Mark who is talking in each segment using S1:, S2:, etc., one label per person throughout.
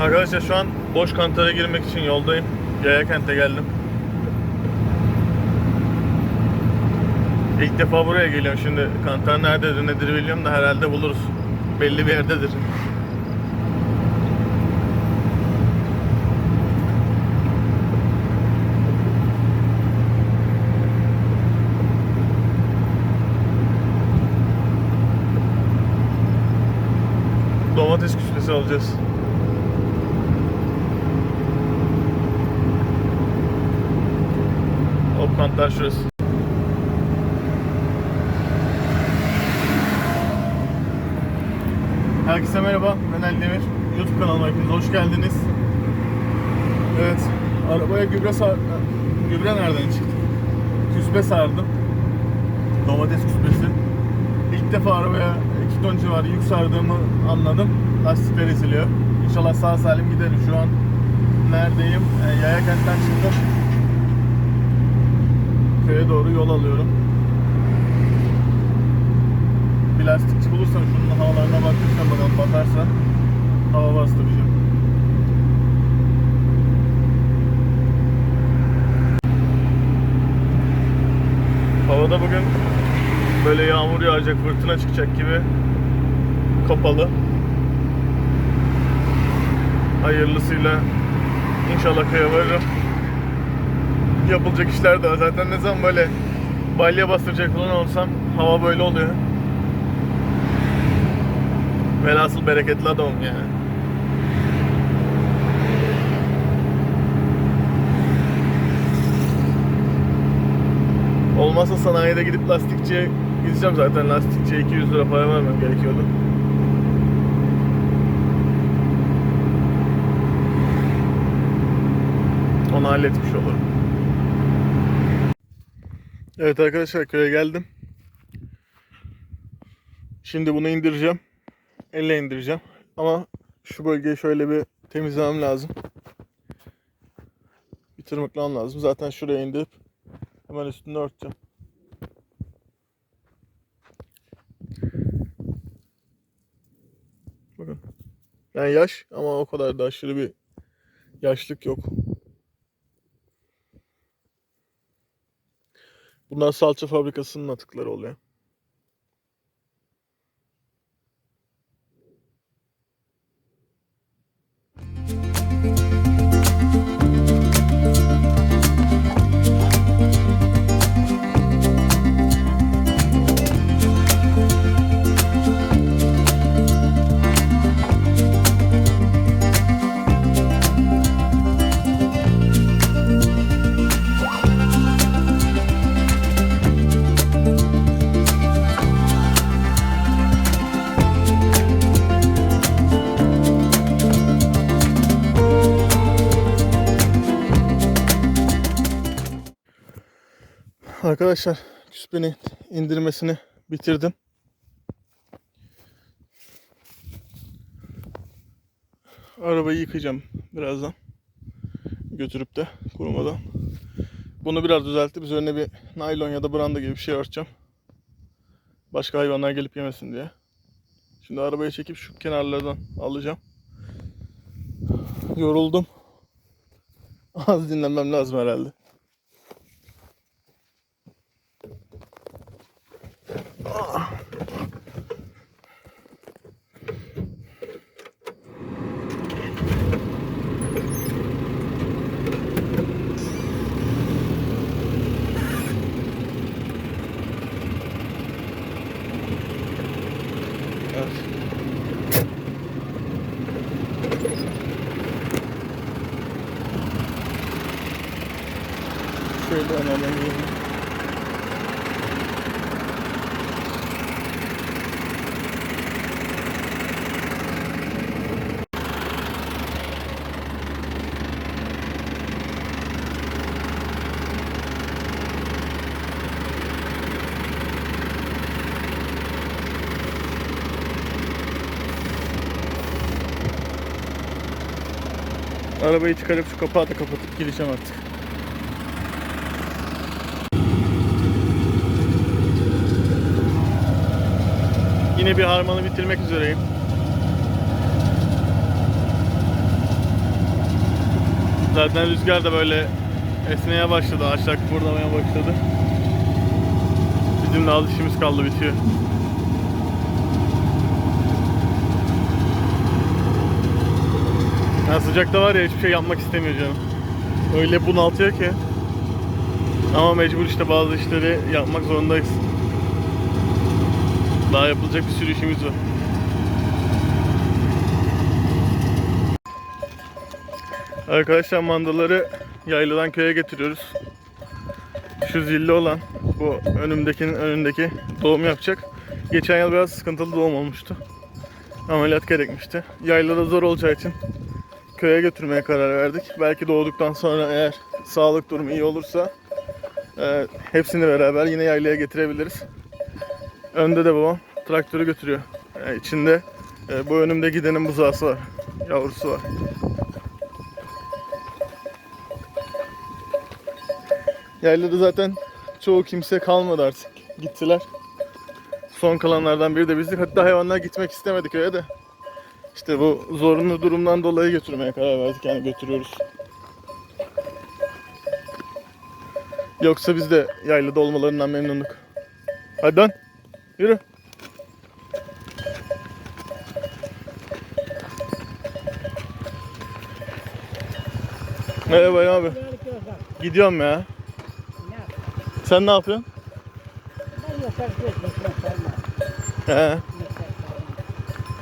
S1: Arkadaşlar şu an boş kantara girmek için yoldayım. Yaya kente geldim. İlk defa buraya geliyorum şimdi. Kantar nerededir nedir bilmiyorum da herhalde buluruz. Belli bir yerdedir. Domates küslesi alacağız. Kantar şurası. Herkese merhaba, ben Ali Demir. YouTube kanalıma hepiniz hoş geldiniz. Evet, arabaya gübre sar... Gübre nereden çıktı? Küspe sardım. Domates küspesi. İlk defa arabaya 2 ton civarı yük sardığımı anladım. Lastikler eziliyor. İnşallah sağ salim giderim. Şu an neredeyim? E, Yaya kentten çıktım. Köye doğru yol alıyorum. Bir lastikçi bulursam şunun havalarına bakırsam bakalım batarsa hava bastıracağım. Havada bugün böyle yağmur yağacak, fırtına çıkacak gibi kapalı. Hayırlısıyla inşallah köye varırım. Yapılacak işler de var. Zaten ne zaman böyle balya bastıracak falan olsam hava böyle oluyor. Velhasıl bereketli adamım yani. Olmazsa sanayide gidip lastikçiye gideceğim zaten lastikçiye 200 lira para vermem gerekiyordu. Onu halletmiş olurum. Evet arkadaşlar köye geldim. Şimdi bunu indireceğim. Elle indireceğim. Ama şu bölgeyi şöyle bir temizlemem lazım. Bir tırmıklamam lazım. Zaten şuraya indirip hemen üstünde örteceğim. Bakın. Yani yaş ama o kadar da aşırı bir yaşlık yok. Bunlar salça fabrikasının atıkları oluyor. Arkadaşlar küspenin indirmesini bitirdim. Arabayı yıkayacağım birazdan. Götürüp de kurumadan. Bunu biraz düzeltip üzerine bir naylon ya da branda gibi bir şey örteceğim. Başka hayvanlar gelip yemesin diye. Şimdi arabayı çekip şu kenarlardan alacağım. Yoruldum. Az dinlenmem lazım herhalde. Evet. Bir Arabayı çıkarıp şu kapağı da kapatıp gideceğim artık. Yine bir harmanı bitirmek üzereyim. Zaten rüzgar da böyle esneye başladı. Aşağı kıpırdamaya başladı. Bizim de az işimiz kaldı bitiyor. Ya sıcakta var ya hiçbir şey yapmak istemiyor canım. Öyle bunaltıyor ki. Ama mecbur işte bazı işleri yapmak zorundayız. Daha yapılacak bir sürü işimiz var. Arkadaşlar mandaları yayladan köye getiriyoruz. Şu zilli olan bu önümdekinin önündeki doğum yapacak. Geçen yıl biraz sıkıntılı doğum olmuştu. Ameliyat gerekmişti. Yaylada zor olacağı için köye götürmeye karar verdik. Belki doğduktan sonra eğer sağlık durumu iyi olursa e, hepsini beraber yine yaylaya getirebiliriz. Önde de babam traktörü götürüyor. Yani içinde e, bu önümde gidenin buzağısı var. Yavrusu var. Yaylada zaten çoğu kimse kalmadı artık. Gittiler. Son kalanlardan biri de bizdik. Hatta hayvanlar gitmek istemedik öyle de. İşte bu zorunlu durumdan dolayı götürmeye karar verdik. Yani götürüyoruz. Yoksa biz de yaylada olmalarından memnunduk. Hadi lan. Yürü. Merhaba ya abi. Gidiyorum ya. Sen ne yapıyorsun? He.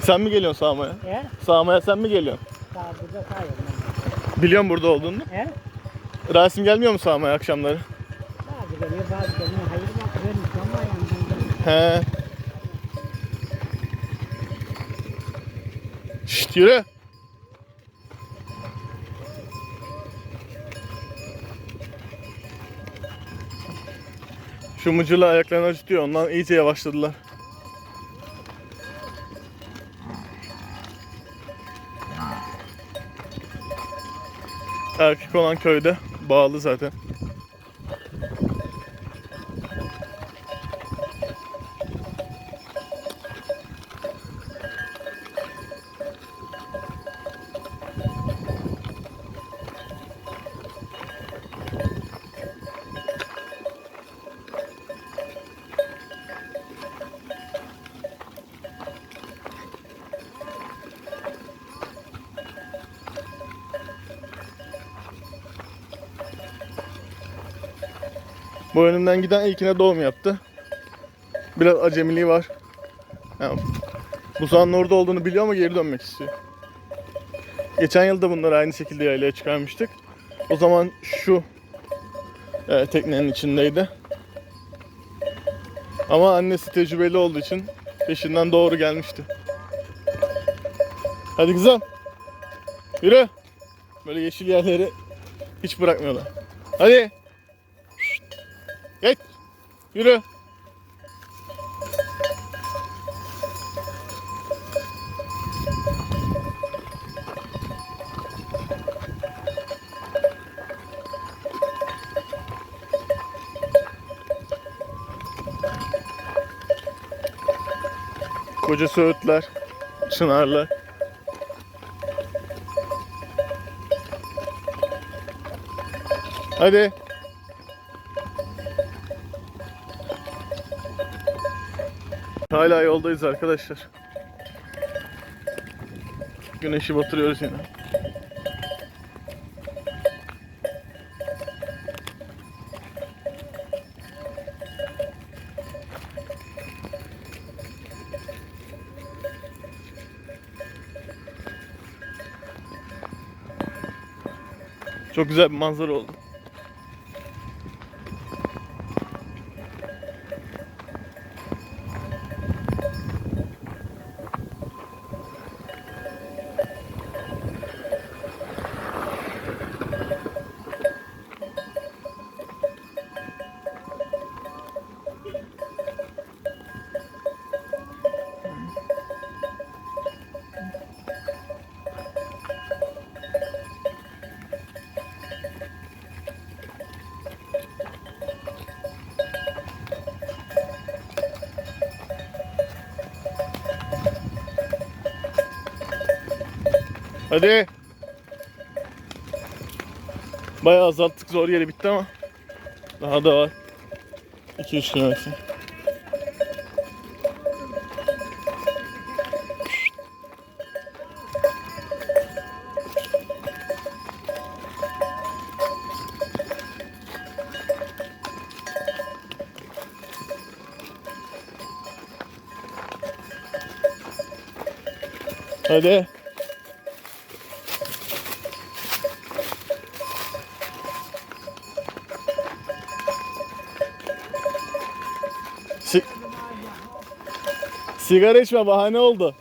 S1: Sen mi geliyorsun sağmaya?
S2: He?
S1: Sağmaya sen mi geliyorsun?
S2: Sağ burada sayıyorum.
S1: Biliyorum burada olduğunu.
S2: He?
S1: Rasim gelmiyor mu sağmaya akşamları?
S2: Bazı geliyor, bazı geliyor. Hayır bak, yandan geliyor.
S1: He. Şşt yürü. Şu mıcırla ayaklarını acıtıyor. Ondan iyice yavaşladılar. Erkek olan köyde bağlı zaten. Bu önümden giden ilkine doğum yaptı. Biraz acemiliği var. Yani buzağının orada olduğunu biliyor ama geri dönmek istiyor. Geçen yıl da bunları aynı şekilde yaylaya çıkarmıştık. O zaman şu e, teknenin içindeydi. Ama annesi tecrübeli olduğu için peşinden doğru gelmişti. Hadi kızım. Yürü. Böyle yeşil yerleri hiç bırakmıyorlar. Hadi. Geç. Yürü. Koca söğütler, çınarlar. Hadi. Hala yoldayız arkadaşlar. Güneşi batırıyoruz yine. Çok güzel bir manzara oldu. Hadi. Bayağı azalttık zor yeri bitti ama daha da var. 2-3 kilometre. Hadi. Si- Sigara içme bahane oldu.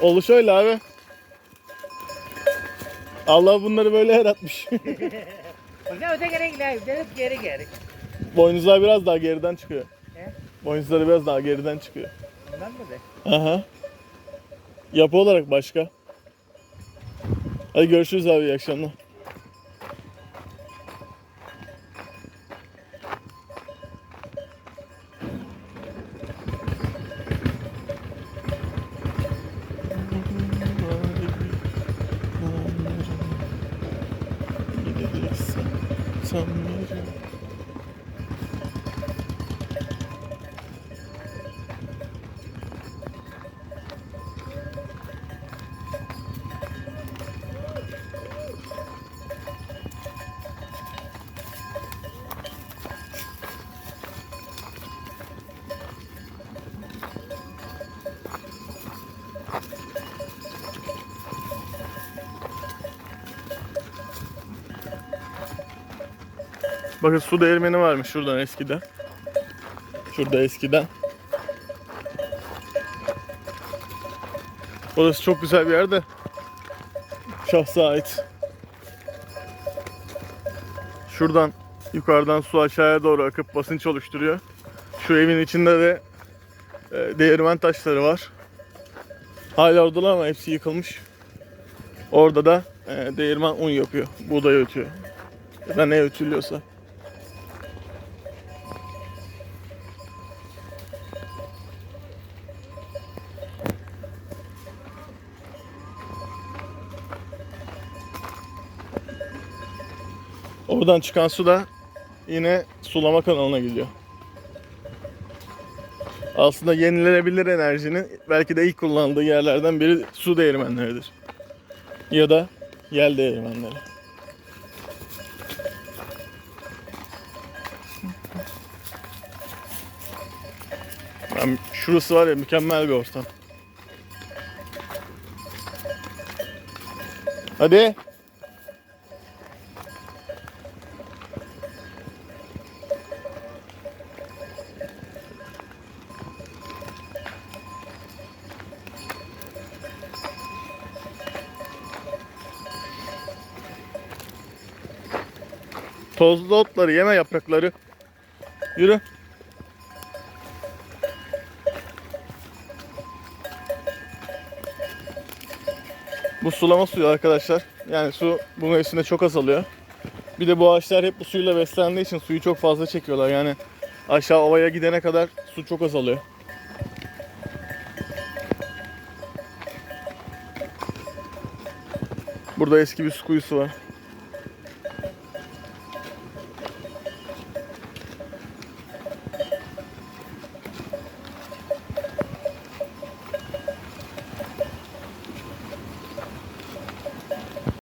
S1: Oluş öyle abi. Allah bunları böyle yaratmış.
S2: Öte gidelim. Dönüp geri geri.
S1: Boynuzlar biraz daha geriden çıkıyor.
S2: He?
S1: Boynuzları biraz daha geriden çıkıyor.
S2: Ondan mı?
S1: Aha. Yapı olarak başka. Hadi görüşürüz abi iyi akşamlar. Bakın su değirmeni varmış şuradan eskiden. Şurada eskiden. Orası çok güzel bir yerde. Şahsa ait. Şuradan yukarıdan su aşağıya doğru akıp basınç oluşturuyor. Şu evin içinde de e, değirmen taşları var. Hala oradalar ama hepsi yıkılmış. Orada da e, değirmen un yapıyor. Buğday ötüyor. Ya da ne ötülüyorsa. Oradan çıkan su da yine sulama kanalına gidiyor. Aslında yenilenebilir enerjinin belki de ilk kullanıldığı yerlerden biri su değirmenleridir. Ya da yel değirmenleri. Ben, şurası var ya mükemmel bir ortam. Hadi. Tozlu otları yeme yaprakları. Yürü. Bu sulama suyu arkadaşlar. Yani su bu mevsimde çok azalıyor. Bir de bu ağaçlar hep bu suyla beslendiği için suyu çok fazla çekiyorlar. Yani aşağı ovaya gidene kadar su çok azalıyor. Burada eski bir su kuyusu var.